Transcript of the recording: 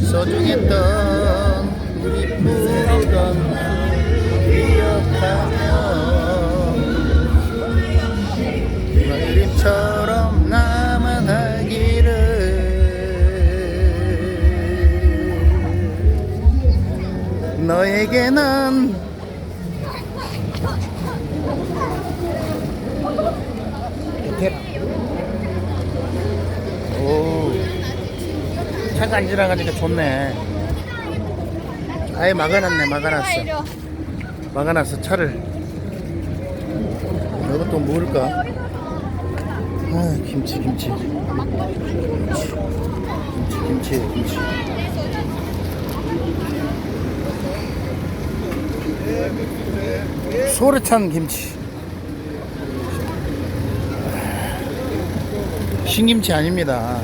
소중했던 우리 푸던 기억하며 그림처럼 남아가기를 너에게는 오 차가 안 지나가니까 좋네. 아예 막아놨네 막아놨어. 막아놨어 차를. 이것도 뭘까? 아 김치 김치. 김치 김치 김치. 소르찬 김치. 신김치 아닙니다